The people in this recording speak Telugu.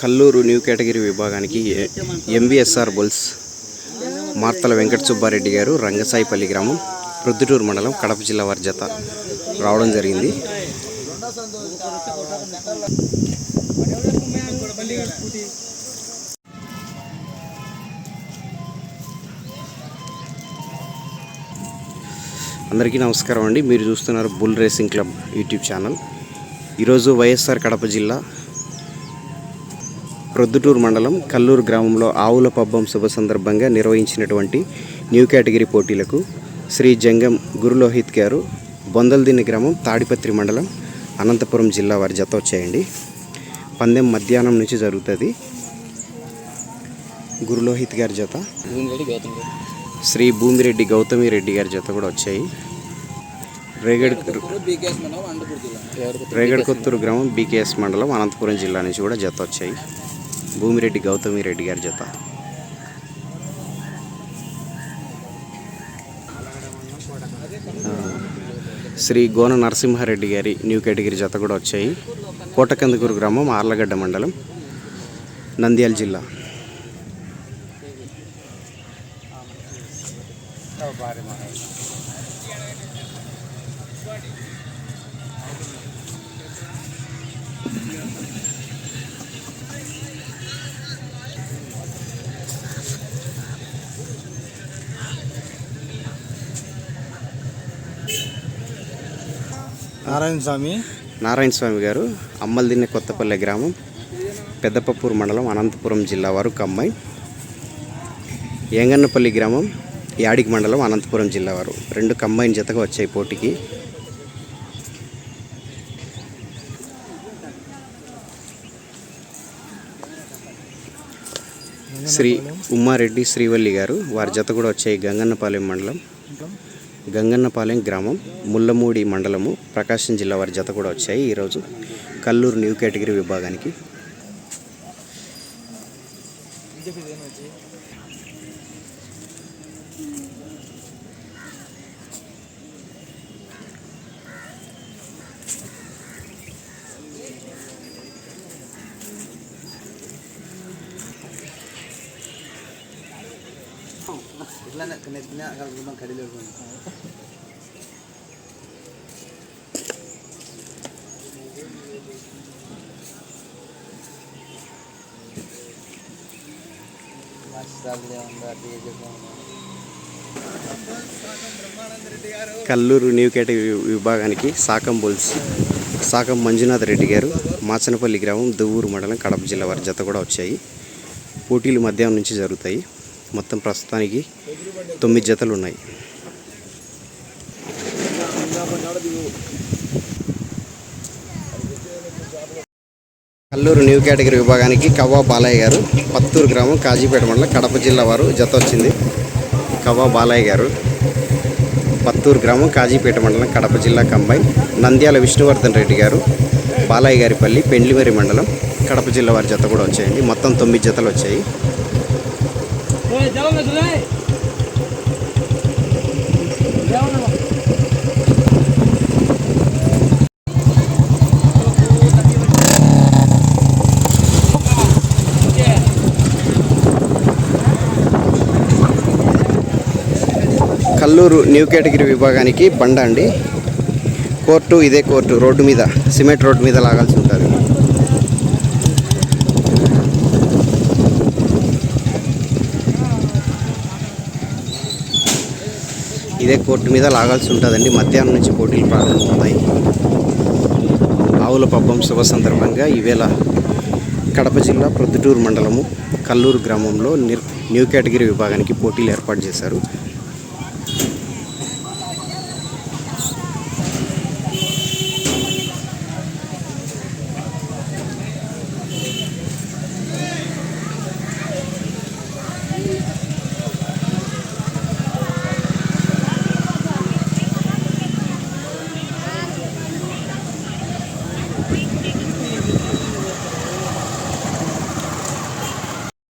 కల్లూరు న్యూ కేటగిరీ విభాగానికి M V S R bulls Marthala Venkata Subbareddy garu Rangasaipalli గ్రామం ప్రొద్దుటూరు మండలం కడప జిల్లా వారి జత రావడం జరిగింది. అందరికీ నమస్కారం అండి. మీరు చూస్తున్నారు bull racing club YouTube channel. ఈరోజు వైఎస్ఆర్ కడప జిల్లా ప్రొద్దుటూరు మండలం కల్లూరు గ్రామంలో ఆవుల పబ్బం శుభ సందర్భంగా నిర్వహించినటువంటి న్యూ కేటగిరీ పోటీలకు శ్రీ జంగం గురులోహిత్ గారు బొందల్దిన్ని గ్రామం తాడిపత్రి మండలం అనంతపురం జిల్లా వారి జత వచ్చాయండి. పందెం మధ్యాహ్నం నుంచి జరుగుతుంది. గురులోహిత్ గారి జత. శ్రీ భూమిరెడ్డి గౌతమి రెడ్డి గారి జత కూడా వచ్చాయి. రేగడ్ రేగడ్ కొత్తూరు గ్రామం బీకేఎస్ మండలం అనంతపురం జిల్లా నుంచి కూడా జత వచ్చాయి. భూమిరెడ్డి గౌతమి రెడ్డి గారి జత. శ్రీ గోన నరసింహారెడ్డి గారి న్యూ కేటగిరీ జత కూడా వచ్చాయి. కోటకందుకూరు గ్రామం ఆర్లగడ్డ మండలం నంద్యాల జిల్లా. నారాయణ స్వామి. నారాయణ స్వామి గారు అమ్మల్దిన్నె కొత్తపల్లె గ్రామం పెద్దపప్పూరు మండలం అనంతపురం జిల్లా వారు కమ్మాయి. ఏంగన్నపల్లి గ్రామం యాడికి మండలం అనంతపురం జిల్లా వారు. రెండు కంబైన్ జతగా వచ్చాయి పోటీకి. శ్రీ ఉమ్మారెడ్డి శ్రీవల్లి గారు వారి జత కూడా వచ్చాయి గంగన్నపాలెం మండలం. గంగన్నపాలెం గ్రామం ముల్లమూడి మండలము ప్రకాశం జిల్లా వారి జత కూడా వచ్చాయి ఈరోజు కల్లూరు న్యూ కేటగిరీ విభాగానికి. కల్లూరు న్యూ కేటగిరీ విభాగానికి సాకం బుల్స్ సాకం మంజునాథ్ రెడ్డి గారు మాచనపల్లి గ్రామం దువ్వూరు మండలం కడప జిల్లా వారి జత కూడా వచ్చాయి. పోటీలు మధ్యాహ్నం నుంచి జరుగుతాయి. మొత్తం ప్రస్తుతానికి తొమ్మిది జతలు ఉన్నాయి. అల్లూరు న్యూ కేటగిరీ విభాగానికి కవ్వా బాలయ్య గారు పత్తూరు గ్రామం కాజీపేట మండలం కడప జిల్లా వారు జత వచ్చింది. కవ్వా బాలయ్య గారు పత్తూరు గ్రామం కాజీపేట మండలం కడప జిల్లా కంబైన్. నంద్యాల విష్ణువర్ధన్ రెడ్డి గారు బాలయ్య గారిపల్లి పెండ్లిమరి మండలం కడప జిల్లా వారి జత కూడా వచ్చాయండి. మొత్తం తొమ్మిది జతలు వచ్చాయి. కల్లూరు న్యూ కేటగిరీ విభాగానికి బండ అండి. కోర్టు ఇదే కోర్టు రోడ్డు మీద సిమెంట్ రోడ్డు మీద లాగాల్సి ఉంటుంది ఇదే కోర్టు మీద లాగాల్సి ఉంటుందండి. మధ్యాహ్నం నుంచి పోటీలు ప్రారంభమవుతాయి. ఆవుల పబ్బం శుభ సందర్భంగా ఈవేళ కడప జిల్లా ప్రొద్దుటూరు మండలము కల్లూరు గ్రామంలో నిర్ న్యూ కేటగిరీ విభాగానికి పోటీలు ఏర్పాటు చేశారు.